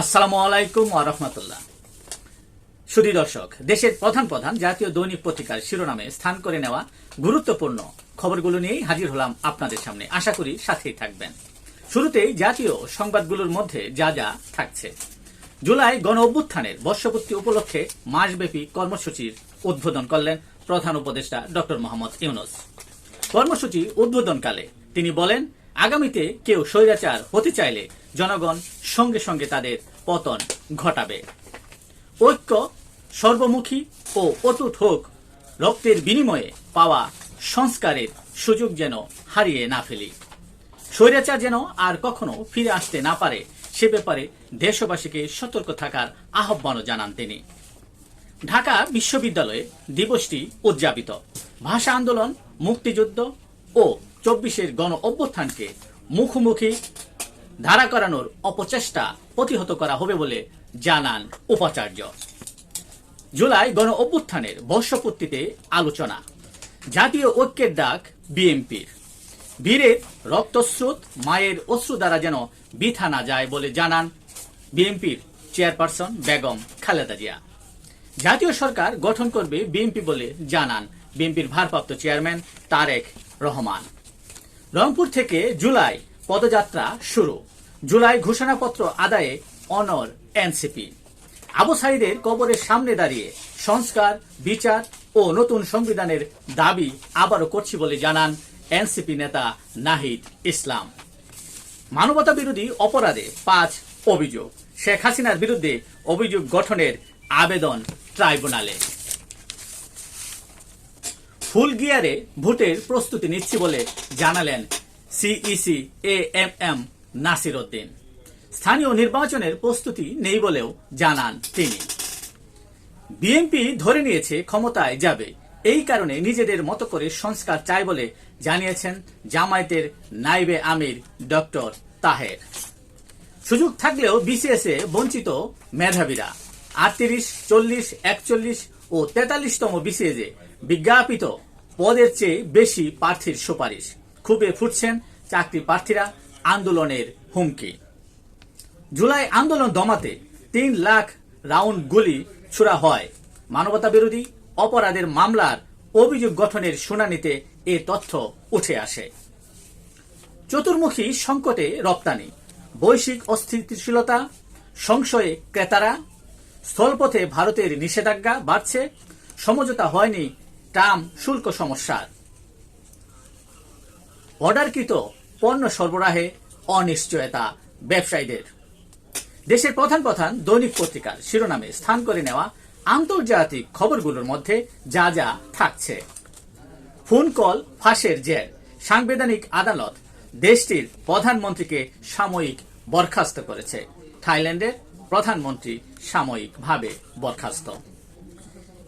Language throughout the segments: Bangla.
আসসালামু আলাইকুম দর্শক, দেশের প্রধান প্রধান জাতীয় দৈনিক পত্রিকার শিরোনামে স্থান করে নেওয়া গুরুত্বপূর্ণ খবরগুলো নিয়েই হাজির হলাম আপনাদের সামনে। আশা করি সাথেই থাকবেন। শুরুতেই জাতীয় সংবাদগুলোর মধ্যে যা যা থাকছে। জুলাই গণ অভ্যুত্থানের বর্ষপূর্তি উপলক্ষে মাসব্যাপী কর্মসূচির উদ্বোধন করলেন প্রধান উপদেষ্টা ডক্টর মোহাম্মদ ইউনুস। কর্মসূচি উদ্বোধনকালে তিনি বলেন আগামীতে কেউ স্বৈরাচার হতে চাইলে জনগণ সঙ্গে সঙ্গে তাদের পতন ঘটাবে। ঐক্য সর্বমুখী ও অটুট হোক, রক্তের বিনিময়ে পাওয়া সংস্কারের সুযোগ যেন হারিয়ে না ফেলি। স্বৈরাচার যেন আর কখনো ফিরে আসতে না পারে, সে ব্যাপারে দেশবাসীকে সতর্ক থাকার আহ্বানও জানান তিনি। ঢাকা বিশ্ববিদ্যালয়ে দিবসটি উদযাপিত। ভাষা আন্দোলন, মুক্তিযুদ্ধ ও চব্বিশের গণ অভ্যুত্থানকে মুখোমুখি ধারা করানোর অপচেষ্টা প্রতিহত করা হবে বলে জানান উপাচার্য। জুলাই গণ অভ্যুত্থানের বর্ষপূর্তিতে আলোচনা। জাতীয় ঐক্যের ডাক বিএনপির। বীরের রক্তস্রোত, মায়ের অশ্রু দ্বারা যেন বিথা না যায় বলে জানান বিএনপির চেয়ারপারসন বেগম খালেদা জিয়া। জাতীয় সরকার গঠন করবে বিএনপি বলে জানান বিএনপির ভারপ্রাপ্ত চেয়ারম্যান তারেক রহমান। রংপুর থেকে জুলাই পদযাত্রা শুরু। জুলাই ঘোষণাপত্র আদায়ে অনর এনসিপি। আবু সাইদের কবরের সামনে দাঁড়িয়ে সংস্কার, বিচার ও নতুন সংবিধানের দাবি আবারও করছি বলে জানান এনসিপি নেতা নাহিদ ইসলাম। মানবতা বিরোধী অপরাধে পাঁচ অভিযোগ। শেখ হাসিনার বিরুদ্ধে অভিযোগ গঠনের আবেদন ট্রাইব্যুনালে। ফুল গিয়ারে ভোটের প্রস্তুতি নিচ্ছি বলে জানালেন CEC A M M Nasir Uddin স্থানীয় নির্বাচনের প্রস্তুতি নেই বলেও জানান তিনি। বিএনপি ধরে নিয়েছে ক্ষমতায় যাবে। এই কারণে নিজেদের মতো করে সংস্কার চায় বলে জানিয়েছেন জামায়াতের নাইবে আমির ডক্টর তাহের। সুযোগ থাকলেও বিসিএস বঞ্চিত মেধাবীরা। আটত্রিশ, চল্লিশ, একচল্লিশ ও তেতাল্লিশতম বিসিএস বিজ্ঞাপিত পদের চেয়ে বেশি প্রার্থীর সুপারিশ। খুবই ফুটছেন চাকরি প্রার্থীরা আন্দোলনের হুমকি। জুলাই আন্দোলন দমাতে তিন লাখ রাউন্ড গুলি ছোড়া হয়। মানবতা বিরোধী অপরাধের মামলার অভিযোগ গঠনের শুনানিতে এ তথ্য উঠে আসে। চতুর্মুখী সংকটে রপ্তানি, বৈশ্বিক অস্থিতিশীলতা, সংশয়ে ক্রেতারা, স্থলপথে ভারতের নিষেধাজ্ঞা বাড়ছে, সমঝোতা হয়নি ট্রাম শুল্ক সমস্যার অর্ডারকৃত পণ্য সরবরাহে অনিশ্চয়তা ব্যবসায়ীদের। দেশের প্রধান প্রধান দৈনিক পত্রিকার শিরোনামে স্থান করে নেওয়া আন্তর্জাতিক খবরগুলোর মধ্যে যা যা থাকছে। ফোন কল, ফাঁসের জের, সাংবিধানিক আদালত দেশটির প্রধানমন্ত্রীকে সাময়িক বরখাস্ত করেছে। থাইল্যান্ডের প্রধানমন্ত্রী সাময়িকভাবে বরখাস্ত।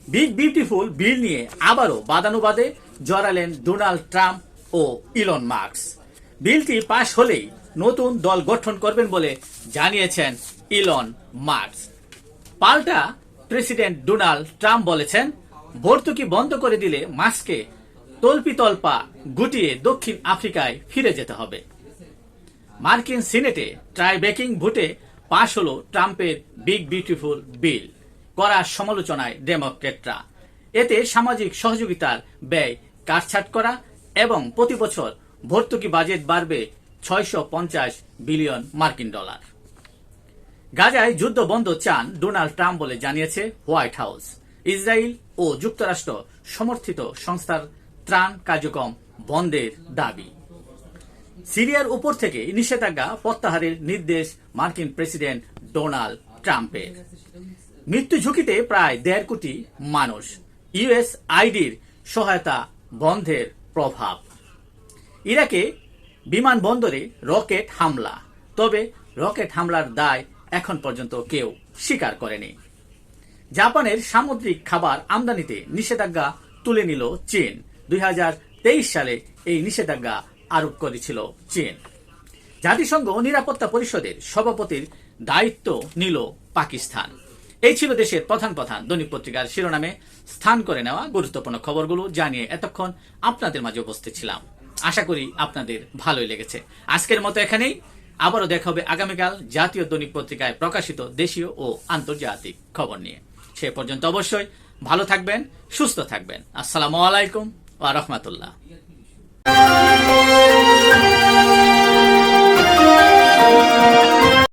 বিগ বিউটিফুল বিল নিয়ে আবারও বাদানুবাদে জড়ালেন ডোনাল্ড ট্রাম্প ও ইলন মার্কস বিলটি পাশ হলেই নতুন দল গঠন করবেন বলে জানিয়েছেন ইলন মার্কস পাল্টা প্রেসিডেন্ট ডোনাল্ড ট্রাম্প বলেছেন, ভর্তুকি বন্ধ করে দিলে মাস্কে তল্পিতল্পা গুটিয়ে দক্ষিণ আফ্রিকায় ফিরে যেতে হবে। মার্কিন সিনেটে ট্রাইব্রেকিং ভোটে পাশ হল ট্রাম্পের বিগ বিউটিফুল বিল করা সমালোচনায় ডেমোক্রেটরা। এতে সামাজিক সহযোগিতার ব্যয় কাটছাট করা এবং প্রতি বছর ভর্তুকি বাজেট বাড়বে ছয়শো পঞ্চাশ বিলিয়ন মার্কিন ডলার। গাজায় যুদ্ধ বন্ধ চান ডোনাল্ড ট্রাম্প বলে জানিয়েছে হোয়াইট হাউস। ইসরায়েল ও যুক্তরাষ্ট্র সমর্থিত সংস্থার ত্রাণ কার্যক্রম বন্ধের দাবি। সিরিয়ার উপর থেকে নিষেধাজ্ঞা প্রত্যাহারের নির্দেশ মার্কিন প্রেসিডেন্ট ডোনাল্ড ট্রাম্পের। মৃত্যু ঝুঁকিতে প্রায় দেড় কোটি মানুষ। ইউএস আইডির সহায়তা বন্ধের প্রভাব। ইরাকে বিমানবন্দরে রকেট হামলা। তবে রকেট হামলার দায় এখন পর্যন্ত কেউ স্বীকার করেনি। জাপানের সামুদ্রিক খাবার আমদানিতে নিষেধাজ্ঞা তুলে নিল চীন। দুই হাজার তেইশ সালে এই নিষেধাজ্ঞা আরোপ করেছিল চীন। জাতিসংঘ নিরাপত্তা পরিষদের সভাপতির দায়িত্ব নিল পাকিস্তান। এই ছিল দেশের প্রধান প্রধান দৈনিক পত্রিকার শিরোনামে। স্থান করে নেওয়া গুরুত্বপূর্ণ খবরগুলো জানিয়ে এতক্ষণ আপনাদের মাঝে উপস্থিত ছিলাম। আশা করি আপনাদের ভালোই লেগেছে। আজকের মতো এখানেই। আবারও দেখা হবে আগামীকাল জাতীয় দৈনিক পত্রিকায় প্রকাশিত দেশীয় ও আন্তর্জাতিক খবর নিয়ে। সে পর্যন্ত অবশ্যই ভালো থাকবেন, সুস্থ থাকবেন। আসসালামু আলাইকুম ওয়া রহমতুল্লাহ।